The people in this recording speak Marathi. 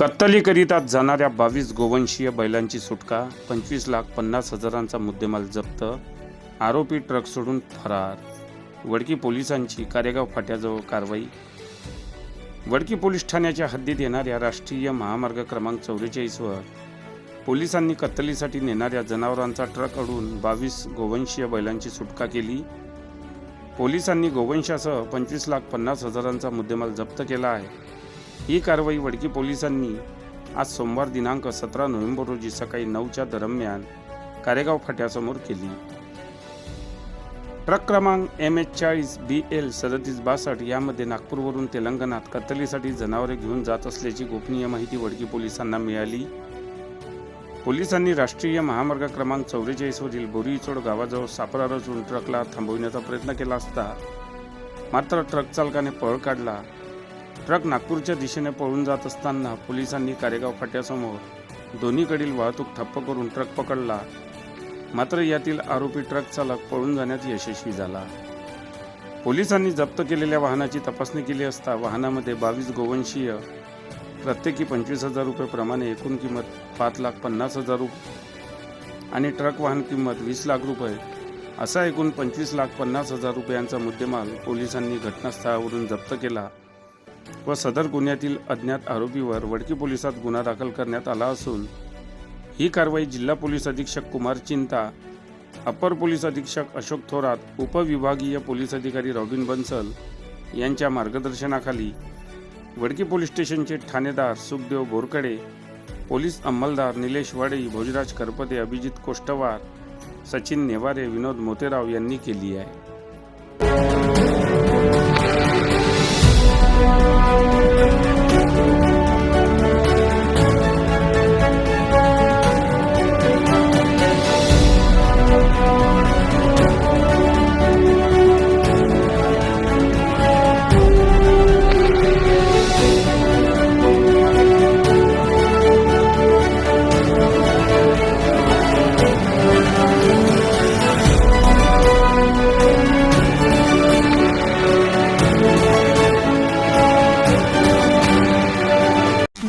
कत्तलीकरिता जाणाऱ्या बावीस गोवंशीय बैलांची सुटका पंचवीस लाख पन्नास हजारांचा मुद्देमाल जप्त आरोपी ट्रक सोडून फरार. वडकी पोलिसांची कारेगाव फाट्याजवळ कारवाई. वडकी पोलीस ठाण्याच्या हद्दीत येणाऱ्या राष्ट्रीय महामार्ग क्रमांक चौवेचाळीसवर पोलिसांनी कत्तलीसाठी नेणाऱ्या जनावरांचा ट्रक अडून बावीस गोवंशीय बैलांची सुटका केली. पोलिसांनी गोवंशासह पंचवीस लाख पन्नास हजारांचा मुद्देमाल जप्त केला आहे. ही कारवाई वडकी पोलिसांनी आज सोमवार दिनांक सतरा नोव्हेंबर रोजी सकाळी नऊच्या दरम्यान कारेगाव फाट्यासमोर केली. ट्रक क्रमांक एम एच चाळीस बी एल सदतीस बासष्ट यामध्ये नागपूरवरून तेलंगणात कत्तलीसाठी जनावरे घेऊन जात असल्याची गोपनीय माहिती वडकी पोलिसांना मिळाली. पोलिसांनी राष्ट्रीय महामार्ग क्रमांक चौवेचाळीसवरील बोरीचोड गावाजवळ सापळा रचून ट्रकला थांबविण्याचा प्रयत्न केला असता मात्र ट्रक चालकाने पळ काढला. ट्रक नागपूरच्या दिशेने पळून जात असताना पोलिसांनी कारेगाव फाट्यासमोर दोन्हीकडील वाहतूक ठप्प करून ट्रक पकडला. मात्र यातील आरोपी ट्रक चालक पळून जाण्यात यशस्वी झाला. पोलिसांनी जप्त केलेल्या वाहनाची तपासणी केली असता वाहनामध्ये बावीस गोवंशीय प्रत्येकी पंचवीस हजार रुपये प्रमाणे एकूण किंमत पाच लाख पन्नास हजार रुपये आणि ट्रक वाहन किंमत वीस लाख रुपये असा एकूण पंचवीस लाख पन्नास हजार रुपयांचा मुद्देमाल पोलिसांनी घटनास्थळावरून जप्त केला. व सदर गुन्ह्यातील अज्ञात आरोपीवर वडकी पोलिसात गुन्हा दाखल करण्यात आला असून ही कारवाई जिल्हा पोलीस अधीक्षक कुमार चिंता अपर पोलीस अधीक्षक अशोक थोरात उपविभागीय पोलीस अधिकारी रॉबिन बन्सल यांच्या मार्गदर्शनाखाली वडकी पोलीस स्टेशनचे ठाणेदार सुखदेव बोरकडे पोलीस अंमलदार निलेश वाडे भोजराज करपते अभिजित कोष्टवार सचिन नेवारे विनोद मोतेराव यांनी केली आहे.